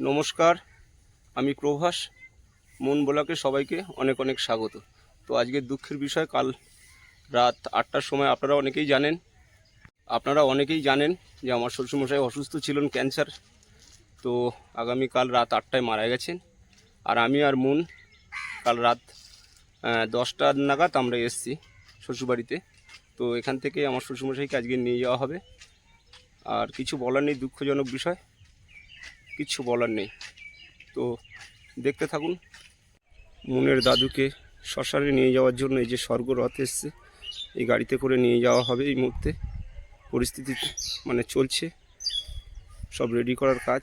নমস্কার, আমি প্রভাস। মন বোলাকে সবাইকে অনেক অনেক স্বাগত। তো আজকের দুঃখের বিষয়, কাল রাত আটটার সময় আপনারা অনেকেই জানেন। আপনারা অনেকেই জানেন যে আমার শ্বশুরমশাই অসুস্থ ছিলেন, ক্যান্সার। তো আগামীকাল রাত আটটায় মারা গেছেন। আর আমি আর মন কাল রাত দশটা নাগাদ আমরা এসেছি শ্বশুরবাড়িতে। তো এখান থেকে আমার শ্বশুরমশাইকে আজকে নিয়ে যাওয়া হবে। আর কিছু বলার নেই, দুঃখজনক বিষয়। কিচ্ছু বলার নেই তো দেখতে থাকুন মনের দাদুকে শ্মশানে নিয়ে যাওয়ার জন্য এই যে স্বর্গরথ এসছে এই গাড়িতে করে নিয়ে যাওয়া হবে এই মুহূর্তে পরিস্থিতি মানে চলছে সব রেডি করার কাজ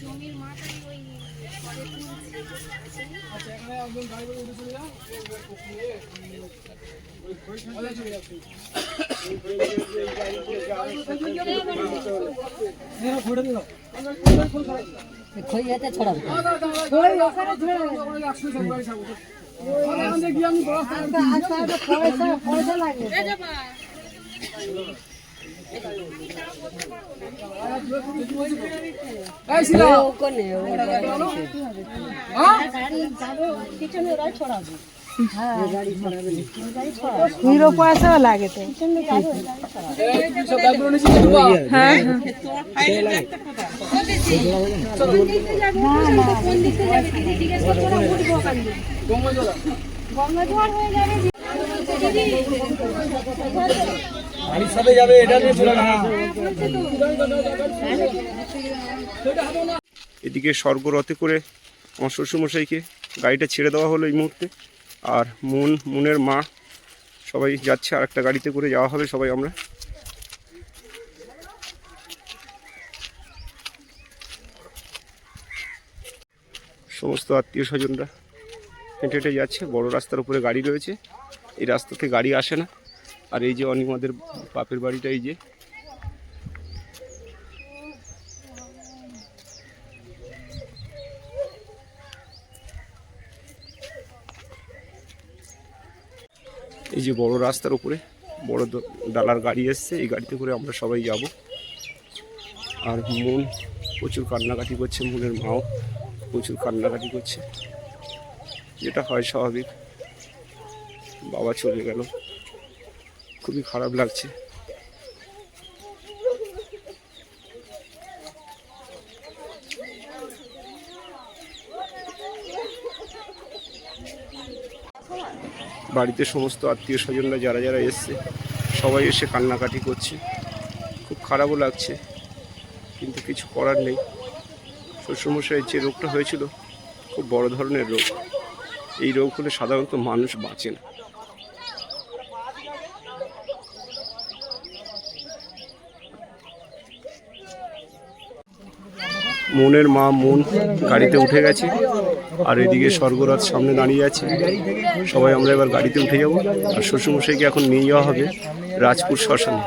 জমির মাথায় তুলছে। খইয়াতে ছড়াবে পয়সা পয়সা লাগে ওখানে ছড়াবে হ্যাঁ গাড়ি ছড়াবে গাড়ি ছড়াবে হিরো পয়সাও লাগে তো। পিছনে গাড়ি ওই গাড়ি ছড়াবে কোন দিকে যাবে জিজ্ঞেস করছ না। এদিকে স্বর্গরথে করে আমার শ্বশুরমশাইকে গাড়িটা ছেড়ে দেওয়া হলো এই মুহূর্তে। আর মন, মনের মা সবাই যাচ্ছে আর একটা গাড়িতে করে যাওয়া হবে সবাই আমরা। সমস্ত আত্মীয় স্বজনরা হেঁটে হেঁটে যাচ্ছে, বড় রাস্তার উপরে গাড়ি রয়েছে। এই রাস্তাতে গাড়ি আসে না। আর এই যে অনিমাদের বাপের বাড়িটা এই যে। এই যে বড় রাস্তার উপরে বড় ডালার গাড়ি এসছে, এই গাড়িতে করে আমরা সবাই যাব। আর মন প্রচুর কান্নাকাটি করছে, মনের মাও প্রচুর কান্নাকাটি করছে। যেটা হয় স্বাভাবিক। বাবা চলে গেল। খুবই খারাপ লাগছে। বাড়িতে সমস্ত আত্মীয় স্বজনরা যারা যারা এসছে, সবাই এসে কান্নাকাটি করছে। খুব খারাপও লাগছে, কিন্তু কিছু করার নেই। শ্বশুরমশাইয়ের যে রোগটা হয়েছিল, খুব বড় ধরনের রোগ। এই রোগ হলে সাধারণত মানুষ বাঁচে না। মনের মা মন গাড়িতে উঠে গেছে, আর এদিকে স্বর্গরাজ সামনে দাঁড়িয়ে আছে। সবাই আমরা এবার গাড়িতে উঠে যাব, আর শ্বশুরমশাইকে এখন নিয়ে যাওয়া হবে রাজপুর শ্মশানে।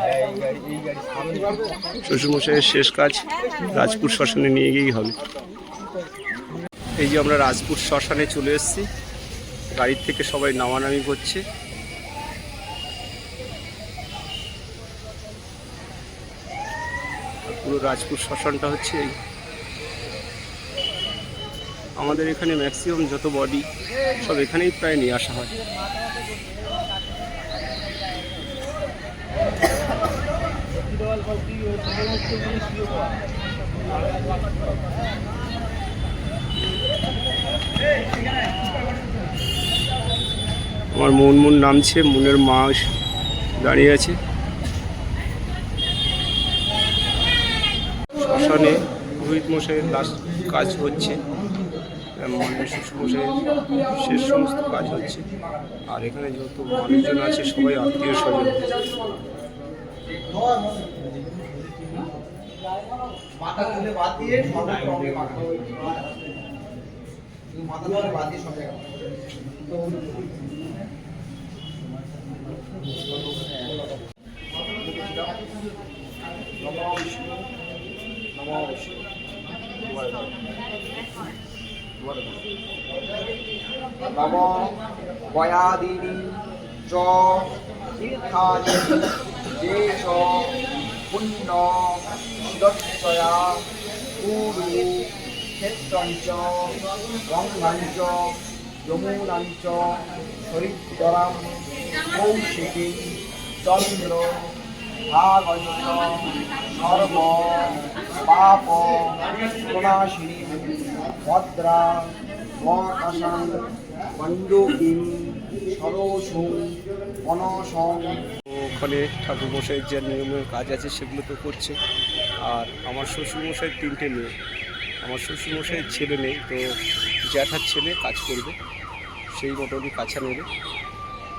শ্বশুরমশাইয়ের শেষ কাজ রাজপুর শ্মশানে নিয়ে গিয়েই হবে। এই যে আমরা রাজপুর শ্মশানে চলে এসেছি, গাড়ির থেকে সবাই নামানামি করছে। পুরো রাজপুর শ্মশানটা হচ্ছে এই। আমাদের এখানে ম্যাক্সিমাম যত বডি সব এখানেই প্রায় নিয়ে আসা হয়। আমার মন মন নামছে, মনের মা দাঁড়িয়ে আছে। শ্মশানে রোহিত মশাইয়ের লাস্ট কাজ হচ্ছে। মানে শ্বশুরমশাইয়ের শেষ সমস্ত কাজ হচ্ছে। আর এখানে যত মানুষজন আছে সবাই আত্মীয় স্বজন। মাথা তুলে বাদ দিয়ে সর্বত্র অঙ্গে মাখা মাথা তুলে বাদ দিয়ে সব জায়গায় নম বয়াদিনী চ তীর্থানি চ পুণ্য শিরচ্ছয়া কুরু ক্ষেত্রঞ্চ গঙ্গাঞ্চ যমুনাঞ্চ হরিদ্বরাম কৌশিকী চন্দ্র ভাগঞ্চ সর্ব পাপ প্রণাশিনী ভদ্রা মহাকাশাং মণ্ডুকিম সরসুং অনসং ওখানে ঠাকুর মশাইয়ের যে নিয়মের কাজ আছে সেগুলো তো করছে। আর আমার শ্বশুর মশাইয়ের তিনটে মেয়ে। আমার শ্বশুর মশাইয়ের ছেলে নেই, তো জ্যাঠার ছেলে কাজ করবে, সেই মোটামুটি কাছা নেবে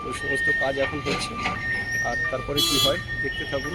ওই সমস্ত কাজ এখন হচ্ছে। আর তারপরে কি হয়, দেখতে থাকুন।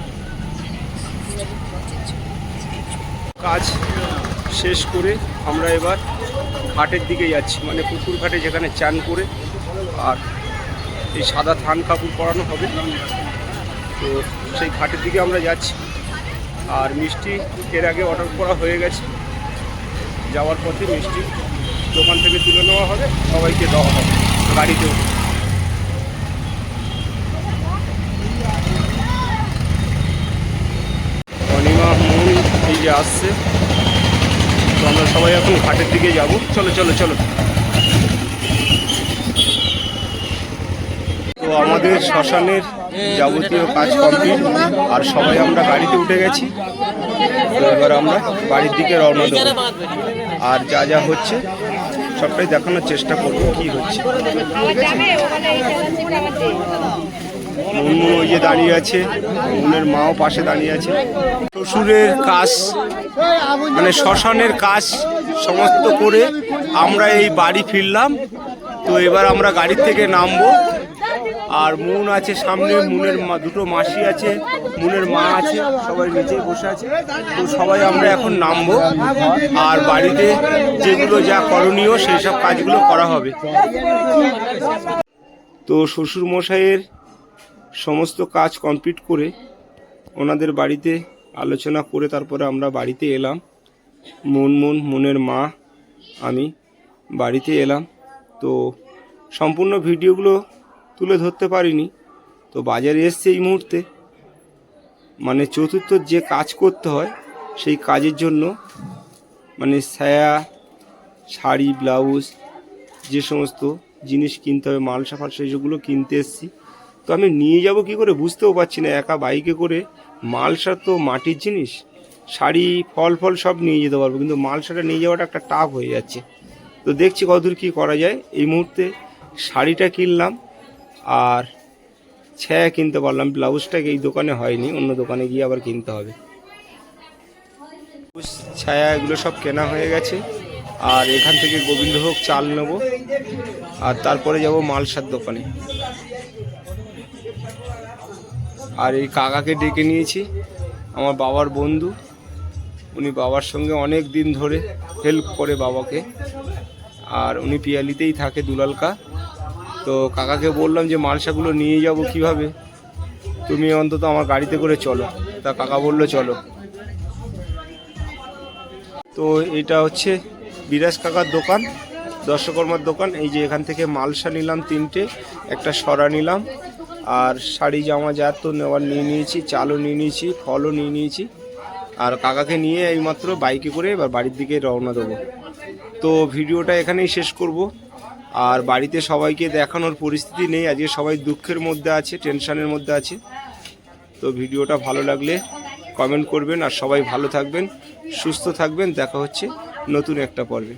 কাজ শেষ করে আমরা এবার ঘাটের দিকে যাচ্ছি মানে পুকুর ঘাটে যেখানে চান করে আর এই সাদা থান কাপড় পরানো হবে। তো সেই ঘাটের দিকে আমরা যাচ্ছি। আর মিষ্টি এর আগে অর্ডার করা হয়ে গেছে। যাওয়ার পথে মিষ্টি দোকান থেকে তুলে নেওয়া হবে, সবাইকে দেওয়া হবে, গাড়িতেও অনিমা মন এই যে আসছে। তো আমরা সবাই এখন ঘাটের দিকে যাব। চলো চলো চলো। তো আমাদের শ্মশানের যাবতীয় কাজ কমপ্লিট আর সবাই আমরা গাড়িতে উঠে গেছি। তো এবার আমরা বাড়ির দিকে রওনা দেবো। আর যা যা হচ্ছে, সবটাই দেখানোর চেষ্টা করব কি হচ্ছে। মুনমুন ওই যে দাঁড়িয়ে আছে মুনের মাও পাশে দাঁড়িয়ে আছে। শ্বশুরের কাজ মানে শ্মশানের কাজ সমস্ত করে আমরা এই বাড়ি ফিরলাম। তো এবার আমরা গাড়ি থেকে নামবো। আর মুন আছে সামনে, মুনের মা, দুটো মাসি আছে, মুনের মা আছে, সবাই নিচেই বসে আছে। তো সবাই আমরা এখন নামবো। আর বাড়িতে যেগুলো যা করণীয়, সেই সব কাজগুলো করা হবে। তো শ্বশুর মশাইয়ের সমস্ত কাজ কমপ্লিট করে ওনাদের বাড়িতে আলোচনা করে তারপরে আমরা বাড়িতে এলাম। মন মন, মনের মা, আমি বাড়িতে এলাম। তো সম্পূর্ণ ভিডিওগুলো তুলে ধরতে পারিনি। তো বাজারে এসছে এই মুহূর্তে। মানে চতুর্থ যে কাজ করতে হয়, সেই কাজের জন্য মানে ছায়া শাড়ি, ব্লাউজ, যে সমস্ত জিনিস কিনতে হবে মালসা ফালসা সেগুলো কিনতে এসেছি। তো আমি নিয়ে যাব কি করে বুঝতেও পারছি না, একা বাইকে করে মালসা তো মাটির জিনিস, শাড়ি, ফল ফল সব নিয়ে যেতে পারব, কিন্তু মালসাটা নিয়ে যাওয়াটা একটা টাফ হয়ে যাচ্ছে। তো দেখছি কতদূর কী করা যায়। এই মুহূর্তে শাড়িটা কিনলাম আর ছায়া কিনতে পারলাম ব্লাউজটাকে এই দোকানে হয়নি, অন্য দোকানে গিয়ে আবার কিনতে হবে। ছায়া এগুলো সব কেনা হয়ে গেছে, আর এখান থেকে গোবিন্দভোগ চাল নেব, আর তারপরে যাব মালসার দোকানে। আর এই কাকাকে ডেকে নিয়েছি, আমার বাবার বন্ধু। উনি বাবার সঙ্গে অনেক দিন ধরে হেল্প করে বাবাকে। আর উনি পিয়ালিতেই থাকে দুলালকা। তো কাকাকে বললাম যে, মালসাগুলো নিয়ে যাব কীভাবে? তুমি অন্তত আমার গাড়িতে করে চলো। তা কাকা বলল, চলো। তো এটা হচ্ছে বিরাজ কাকার দোকান, দর্শকর্মার দোকান। এই যে এখান থেকে মালসা নিলাম তিনটে, একটা সরা নিলাম আর শাড়ি জামা যা তো নেওয়ার নিয়ে নিয়েছি, চালও নিয়ে নিয়েছি, ফলও নিয়ে নিয়েছি। আর কাকাকে নিয়ে এইমাত্র বাইকে করে এবার বাড়ির দিকে রওনা দেবো। তো ভিডিওটা এখানেই শেষ করব। আর বাড়িতে সবাইকে দেখানোর পরিস্থিতি নেই। আজকে সবাই দুঃখের মধ্যে আছে, টেনশনের মধ্যে আছে। তো ভিডিওটা ভালো লাগলে কমেন্ট করবেন আর সবাই ভালো থাকবেন, সুস্থ থাকবেন। দেখা হচ্ছে নতুন একটা পর্বে।